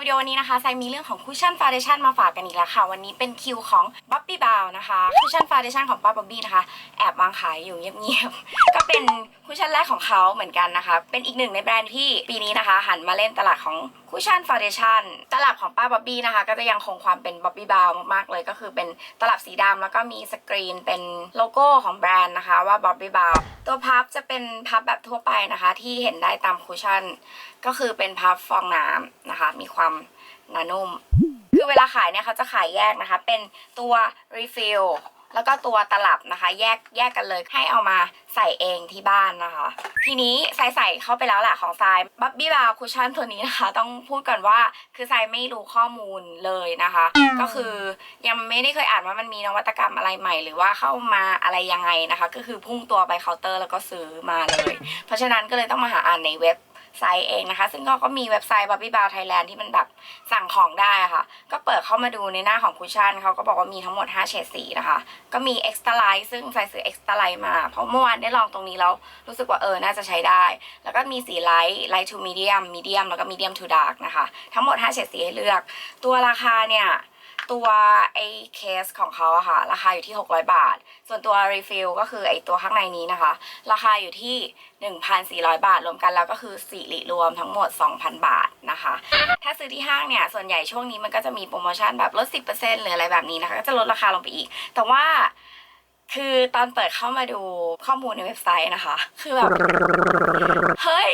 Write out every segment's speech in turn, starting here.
วิดีโอนี้นะคะไซมีเรื่องของคุชชั่นฟ u n เดชั่นมาฝากกันอีกแล้วค่ะ วันนี้เป็นคิวของบ๊อบบี้บาวนะคะคุชชั่นฟ u n เดชั่นของป้าบ๊อบบี้นะคะ แอบวางขายอยู่เงียบๆ ก็เป็นคุชชั่นแรกของเขาเหมือนกันนะคะ เป็นอีกหนึ่งในแบรนด์ที่ปีนี้นะคะ หันมาเล่นตลาดของคุชชั่นฟ u n เดชั่นตลับของป้าบ๊อบบี้นะคะ ก็จะยังคงความเป็นบ๊อบบี้บาวมากๆเลย ก็คือเป็นตลับสีดำแล้วก็มีสกรีนเป็นโลโก้ของแบรนด์นะคะว่าบ๊อบบี้บาว ตัวพับจะเป็นพับแบบทั่วไปนะคะ ที่เห็นได้ตามคุชชั่น ก็คือเป็นพับฟองน้ำนะคะ มีความหนานุ่ม คือเวลาขายเนี่ยเขาจะขายแยกนะคะ เป็นตัว refill แล้วก็ตัวตลับนะคะ แยกแยกกันเลยให้เอามาใส่เองที่บ้านนะคะ ทีนี้ใส่ใส่เข้าไปแล้วแหละของทรายบับบี้บาวคุชชั่นตัวนี้นะคะ ต้องพูดก่อนว่าคือทรายไม่รู้ข้อมูลเลยนะคะ ก็คือยังไม่ได้เคยอ่านว่ามันมีนวัตกรรมอะไรใหม่ หรือว่าเข้ามาอะไรยังไงนะคะ ก็คือพุ่งตัวไปเคาน์เตอร์แล้วก็ซื้อมาเลย เพราะฉะนั้นก็เลยต้องมาหาอ่านในเว็บ ไซต์เองนะคะ ซึ่งเขาก็มีเว็บไซต์ Bobby b o w Thailand ที่มันแบบสั่งของได้ค่ะ ก็เปิดเข้ามาดูในหน้าของคุชชั่นเขาก็บอกว่ามีทั้งหมด 5 เฉดสีนะคะ ก็มี extra light ซึ่งใส่ซื้อ extra light มา เพราะเมื่อวานได้ลองตรงนี้แล้ว รู้สึกว่าเออ น่าจะใช้ได้ แล้วก็มีสี light light to medium medium แล้วก็ medium to dark นะคะ ทั้งหมด 5 เฉดสีให้เลือก ตัวราคาเนี่ย ตัวไอ้เคสของเขาอะค่ะ ราคาอยู่ที่ 600 บาท ส่วนตัวรีฟิลก็คือไอ้ตัวข้างในนี้นะคะ ราคาอยู่ที่ 1,400 บาท รวมกันแล้วก็คือสิริรวมทั้งหมด 2,000 บาทนะคะ ถ้าซื้อที่ห้างเนี่ย ส่วนใหญ่ช่วงนี้มันก็จะมีโปรโมชั่นแบบลด 10%หรืออะไรแบบนี้นะคะ ก็จะลดราคาลงไปอีก แต่ว่าคือตอนเปิดเข้ามาดูข้อมูลในเว็บไซต์นะคะ คือแบบ เฮ้ย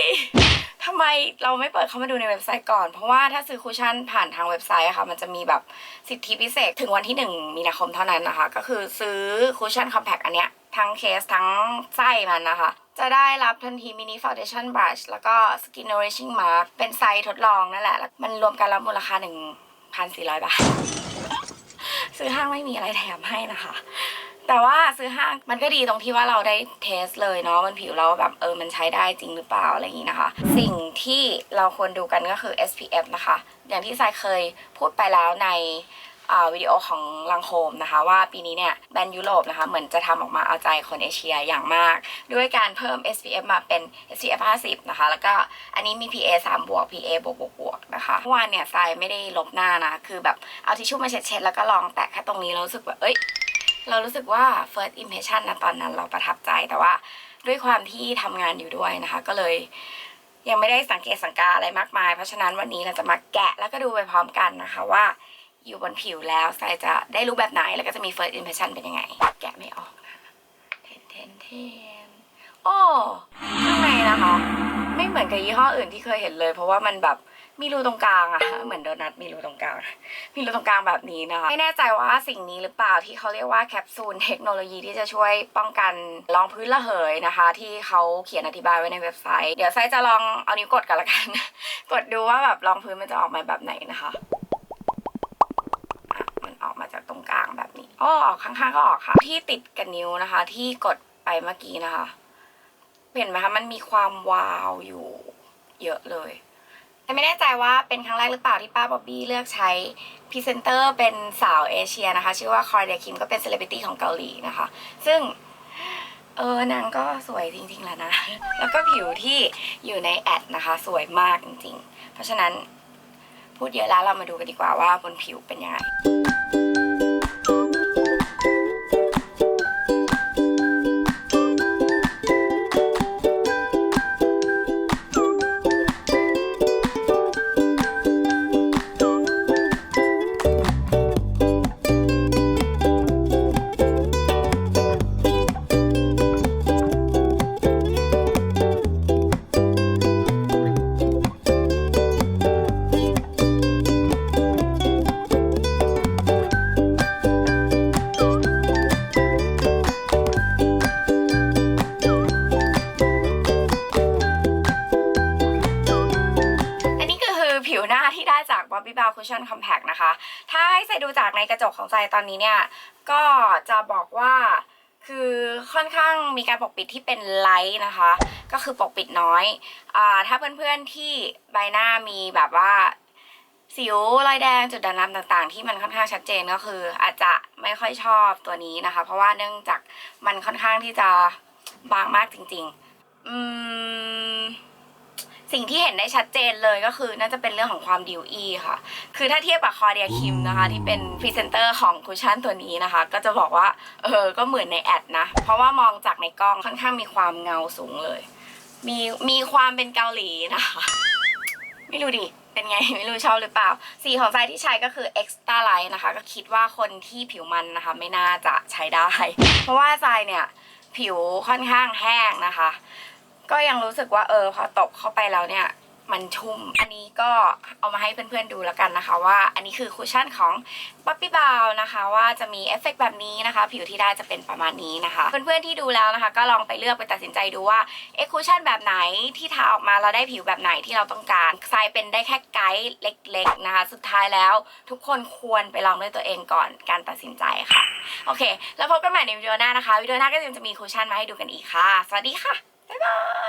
ทำไมเราไม่เปิดเข้ามาดูในเว็บไซต์ก่อน เพราะว่าถ้าซื้อคุชชั่นผ่านทางเว็บไซต์อะค่ะ มันจะมีแบบสิทธิพิเศษถึงวันที่ 1 มีนาคมเท่านั้นนะคะ ก็คือซื้อคุชชั่นคอมแพคอันเนี้ยทั้งเคสทั้งไส้มันนะคะ จะได้รับทันทีมินิฟ u n เดชั่นบรัชแล้วก็สกิน n น u r i s h i n g mask เป็นไซส์ทดลองนั่นแหละ มันรวมกันแล้วมูลค่า 1,400 บาท ซื้อห้างไม่มีอะไรแถมให้นะคะ แต่ว่าซื้อห้างมันก็ดีตรงที่ว่าเราได้เทสเลยเนาะบนผิวเราแบบเออมันใช้ได้จริงหรือเปล่าอะไรอย่างนี้นะคะ สิ่งที่เราควรดูกันก็คือ SPF นะคะ อย่างที่ทรายเคยพูดไปแล้วในวิดีโอของลังโคมนะคะ ว่าปีนี้เนี่ยแบรนด์ยุโรปนะคะ เหมือนจะทำออกมาเอาใจคนเอเชียอย่างมาก ด้วยการเพิ่ม SPF มาเป็น SPF 50 นะคะ แล้วก็อันนี้มี PA 3บวก PA บวกบวกบวกนะคะเมื่อวานเนี่ยทรายไม่ได้ลบหน้านะ คือแบบเอาทิชชู่มาเช็ดๆแล้วก็ลองแตะแค่ตรงนี้แล้วรู้สึกว่าเอ้ย เรารู้สึกว่า first impression นะตอนนั้นเราประทับใจแต่ว่าด้วยความที่ทำงานอยู่ด้วยนะคะ ก็เลย ยังไม่ได้สังเกตสังกาอะไรมากมาย เพราะฉะนั้นวันนี้เราจะมาแกะแล้วก็ดูไปพร้อมกันนะคะว่าอยู่บนผิวแล้วใส่จะได้รู้แบบไหนแล้วก็จะมี first impression เป็นยังไง แกะไม่ออกนะเทนเทนเทนโอ้ข้างในนะคะ ไม่เหมือนกับยี่ห้ออื่นที่เคยเห็นเลย เพราะว่ามันแบบ มีรูตรงกลางอะเหมือนโดนัทมีรูตรงกลาง มีรูตรงกลางแบบนี้นะคะไม่แน่ใจว่าสิ่งนี้หรือเปล่าที่เขาเรียกว่าแคปซูลเทคโนโลยีที่จะช่วยป้องกันรองพื้นระเหยนะคะ ที่เขาเขียนอธิบายไว้ในเว็บไซต์ เดี๋ยวไซจะลองเอานิ้วกดกันละกัน กดดูว่าแบบรองพื้นมันจะออกมาแบบไหนนะคะมันออกมาจากตรงกลางแบบนี้อ๋อออกข้างๆก็ออกค่ะ ที่ติดกับนิ้วนะคะ ที่กดไปเมื่อกี้นะคะ เห็นไหมคะมันมีความวาวอยู่เยอะเลย แต่ไม่แน่ใจว่าเป็นครั้งแรกหรือเปล่าที่ป้าบ๊อบบี้เลือกใช้พรีเซนเตอร์เป็นสาวเอเชียนะคะ ชื่อว่าคอร์เดียคิมก็เป็นเซเลบริตี้ของเกาหลีนะคะ ซึ่งเออนางก็สวยจริงๆแหละนะ แล้วก็ผิวที่อยู่ในแอดนะคะ สวยมากจริงๆ เพราะฉะนั้นพูดเยอะแล้วเรามาดูกันดีกว่าว่าบนผิวเป็นยังไง Mission Compact นะคะ ถ้าให้ใส่ดูจากในกระจกของใจตอนนี้เนี่ย ก็จะบอกว่าคือค่อนข้างมีการปกปิดที่เป็นไลท์นะคะ ก็คือปกปิดน้อยอ่าถ้าเพื่อนๆที่ใบหน้ามีแบบว่าสิวรอยแดงจุดด่างดำต่างๆ ที่มันค่อนข้างชัดเจนก็คือ อาจจะไม่ค่อยชอบตัวนี้นะคะ เพราะว่าเนื่องจากมันค่อนข้างที่จะบางมากจริง ๆ อืม สิ่งที่เห็นได้ชัดเจนเลยก็คือน่าจะเป็นเรื่องของความดิวอีค่ะ คือถ้าเทียบกับคอเดียคิมนะคะ ที่เป็นพรีเซนเตอร์ของคุชชั่นตัวนี้นะคะ ก็จะบอกว่าเออก็เหมือนในแอดนะ เพราะว่ามองจากในกล้องค่อนข้างมีความเงาสูงเลย มีมีความเป็นเกาหลีนะคะ ไม่รู้ดิเป็นไงไม่รู้ชอบหรือเปล่า สีของทรายที่ใช้ก็คือ extra light นะคะ ก็คิดว่าคนที่ผิวมันนะคะ ไม่น่าจะใช้ได้ เพราะว่าทรายเนี่ยผิวค่อนข้างแห้งนะคะ ก็ยังรู้สึกว่าเออพอตบเข้าไปแล้วเนี่ยมันชุ่ม อันนี้ก็เอามาให้เพื่อนๆดูแล้วกันนะคะ ว่าอันนี้คือคุชชั่นของป๊อปปี้บาวนะคะว่าจะมีเอฟเฟกต์แบบนี้นะคะ ผิวที่ได้จะเป็นประมาณนี้นะคะ เพื่อนๆที่ดูแล้วนะคะ ก็ลองไปเลือกไปตัดสินใจดูว่าเอ็กคุชชั่นแบบไหนที่ทาออกมาเราได้ผิวแบบไหนที่เราต้องการทรายเป็นได้แค่ไกด์เล็ก ๆนะคะ สุดท้ายแล้วทุกคนควรไปลองด้วยตัวเองก่อนการตัดสินใจค่ะโอเค แล้วพบกันใหม่ในวิดีโอหน้านะคะวิดีโอหน้าก็ยังจะมีคุชชั่นมาให้ดูกันอีกค่ะ สวัสดีค่ะ บ๊ายบาย